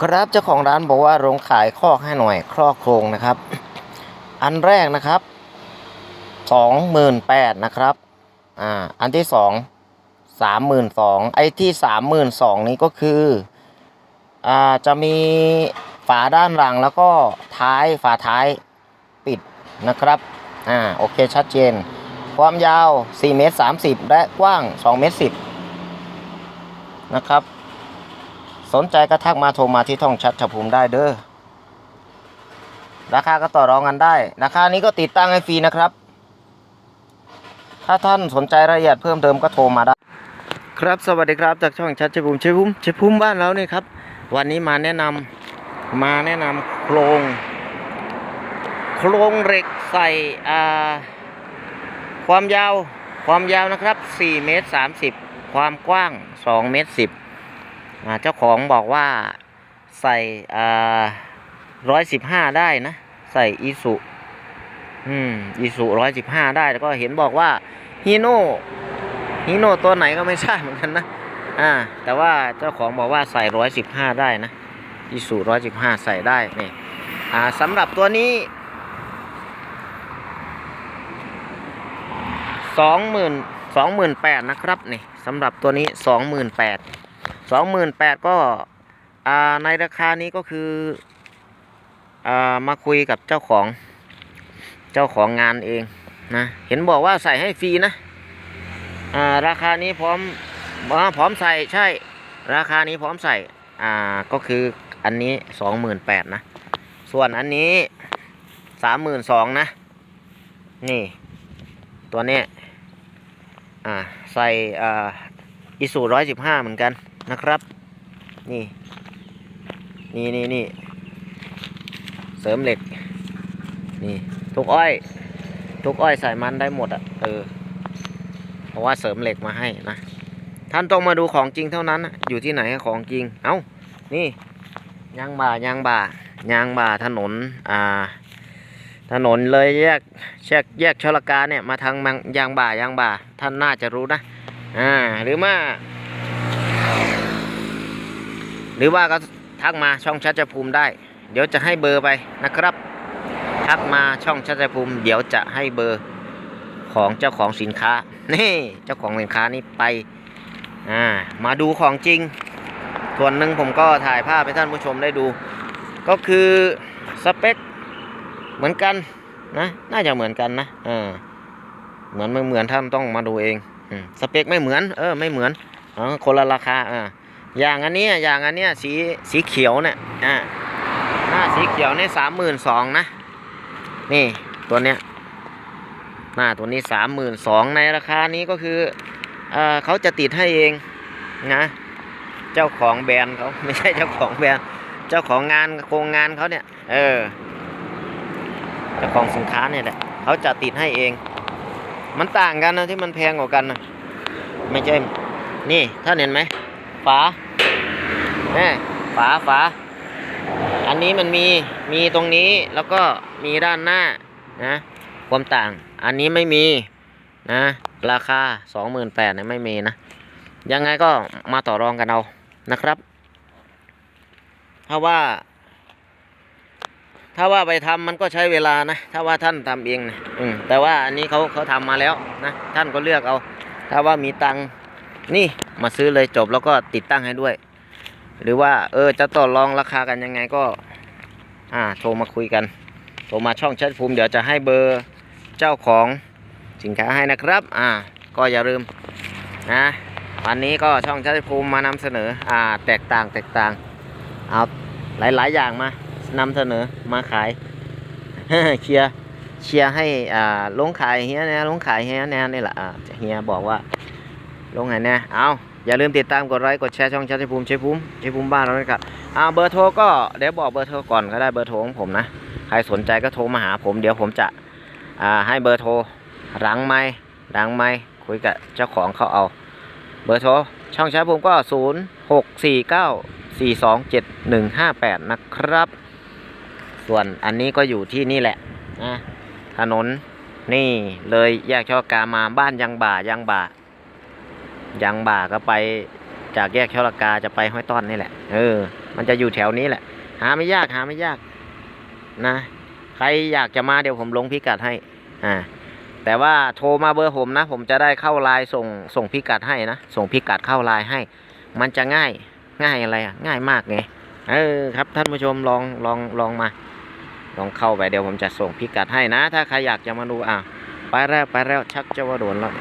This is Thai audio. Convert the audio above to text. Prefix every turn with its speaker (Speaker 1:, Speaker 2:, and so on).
Speaker 1: ครับเจ้าของร้านบอกว่าโรงขายคอกให้หน่อยครอกโครงนะครับ อันแรกนะครับสองหมื่นแปดนะครับอ่าอันที่สองสามหมื่นสองไอ้ที่สามหมื่นสองนี้ก็คืออ่าจะมีฝาด้านหลังแล้วก็ท้ายฝาท้ายปิดนะครับอ่าโอเคชัดเจน ความยาว4เมตร30 และกว้าง2เมตร10นะครับ สนใจก็ทักมาโทรมาที่ท่องชัดชภูมิได้เด้อราคาก็ต่อรองกันได้ ราคานี้ก็ติดตั้งให้ฟรีนะครับ ถ้าท่านสนใจรายละเอียดเพิ่มเติมก็โทรมาได้ ครับสวัสดีครับจากช่องชัดชภูมิชัยภูมิชัยภูมิบ้านเราเนี่ยครับ วันนี้มาแนะนำมาแนะนำโครงโครงเหล็กใส่อ่าความยาวความยาวนะครับ4เมตร30 ความกว้าง2เมตร10 เจ้าของบอกว่าใส่ร้อ่า115ได้นะ ใส่อีสุอืมอีสุ115ได้แล้วก็เห็นบอกว่าฮีโน่ฮีโน่ตัวไหนก็ไม่ใช่เหมือนกันนะอ่าแต่ว่าเจ้าของบอกว่าใส่115ได้นะอีสุ115ใส่ได้นี่อ่าสำหรับตัวนี้สองหมื่นสองหมื่นแปดนะครับนี่สำหรับตัวนี้สองหมื่นแปด องหมื่นแปดก็ในราคานี้ก็คืออ่ามาคุยกับเจ้าของเจ้าของงานเองนะเห็นบอกว่าใส่ให้ฟรีนะาราคานี้พร้อมพร้อมใส่ใช่ราคานี้พร้อมใส่อ่าก็คืออันนี้สองหมื่นแปดนะ ส่วนอันนี้สามหมื่นสองนะ นี่ ตัวนี้อ่าใส่อ่าอิสูร้อยสิบห้าเหมือนกัน นะครับ นี่ นี่นี่นี่เสริมเหล็ก นี่ทุกอ้อย ทุกอ้อยใส่มันได้หมดอะเออเพราะว่าเสริมเหล็กมาให้นะท่านต้องมาดูของจริงเท่านั้นอยู่ที่ไหนของจริง เอ้านี่ยางบ่ายางบ่ายางบ่าถนนอ่าถนนเลยแยกแยกแยกชลกาเนี่ยมาทางมังยางบ่ายางบ่าท่านน่าจะรู้นะอ่าหรือว่า หรือว่าก็ทักมาช่องชัดภูมิได้ เดี๋ยวจะให้เบอร์ไปนะครับ ทักมาช่องชัดภูมิ เดี๋ยวจะให้เบอร์ของเจ้าของสินค้า นี่เจ้าของสินค้านี่ไปอ่ามาดูของจริง ส่วนหนึ่งผมก็ถ่ายภาพให้ท่านผู้ชมได้ดู ก็คือสเปคเหมือนกันนะน่าจะเหมือนกันนะเออเหมือนไม่เหมือนท่านต้องมาดูเองสเปคไม่เหมือน เออไม่เหมือนอ๋อคนละราคาอ่า อย่างอันนี้อย่างอันเนี้ยสีสีเขียวเนี่ยอ่าหน้าสีเขียวเนี่ยสามหมื่นสองนะ นี่ตัวเนี้ยหน้าตัวนี้สามหมื่นสองในราคานี้ก็คือเออเขาจะติดให้เองนะ เจ้าของแบรนด์เขาไม่ใช่เจ้าของแบรนด์เจ้าของงานโครงงานเขาเนี่ย เออเจ้าของสินค้าเนี่ยแหละเขาจะติดให้เอง มันต่างกันนะที่มันแพงกว่ากันนะไม่ใช่ นี่ท่านเห็นไหมฝา แม่ฝาฝาอันนี้มันมีมีตรงนี้แล้วก็มีด้านหน้านะความต่าง อันนี้ไม่มีนะ ราคาสองหมื่นแปดเนี่ยไม่มีนะ ยังไงก็มาต่อรองกันเอานะครับ ถ้าว่า ถ้าว่าไปทำมันก็ใช้เวลานะ ถ้าว่าท่านทำเองนะอืมแต่ว่าอันนี้เขาเขาทำมาแล้วนะ ท่านก็เลือกเอา ถ้าว่ามีตังนี่มาซื้อเลยจบแล้วก็ติดตั้งให้ด้วย หรือว่าเออจะต่อรองราคากันยังไงก็ อ่าโทรมาคุยกันโทรมาช่องแชทภูมิเดี๋ยวจะให้เบอร์เจ้าของสินค้าให้นะครับ อ่า ก็อย่าลืมนะวันนี้ก็ช่องแชทภูมิมานำเสนอ อ่า แตกต่างแตกต่างเอาหลาย ๆ อย่างมานำเสนอมาขายเชียร์เชียร์ให้อ่าลงขายเฮียเนี่ลงขายเฮียเนี่ยนี่แหละอ่าเฮียบอกว่าลงไหนเนี่ยเอา อย่าลืมติดตามกดไลค์กดแชร์ช่องชัยภูมิชัยภูมิชัยภูมิบ้านเราด้วยครับอ่าเบอร์โทรก็เดี๋ยวบอกเบอร์โทรก่อนก็ได้เบอร์โทรของผมนะใครสนใจก็โทรมาหาผมเดี๋ยวผมจะอ่าให้เบอร์โทรหลังไม้หลังไม้คุยกับเจ้าของเขาเอา เบอร์โทรช่องชัยภูมิก็ศูนย์หกสี่เก้าสี่สองเจ็ดหนึ่งห้าแปดนะครับ ส่วนอันนี้ก็อยู่ที่นี่แหละนะถนนนี่เลยแยกช่อกามาบ้านยังบ่ายังบ่า ยังบ่าก็ไปจากแยกชลกาจะไปห้วยต้อนนี่แหละ เออ มันจะอยู่แถวนี้แหละ หาไม่ยากหาไม่ยากนะ ใครอยากจะมาเดี๋ยวผมลงพิกัดให้ อ่า แต่ว่าโทรมาเบอร์ผมนะ ผมจะได้เข้าไลน์ส่งส่งพิกัดให้นะ ส่งพิกัดเข้าไลน์ให้ มันจะง่าย ง่ายอะไรอะ ง่ายมากไง เออครับท่านผู้ชมลองลองลองมา ลองเข้าไปเดี๋ยวผมจะส่งพิกัดให้นะ ถ้าใครอยากจะมาดูอะไปแล้วไปแล้วชักจะว่าโดนแล้ว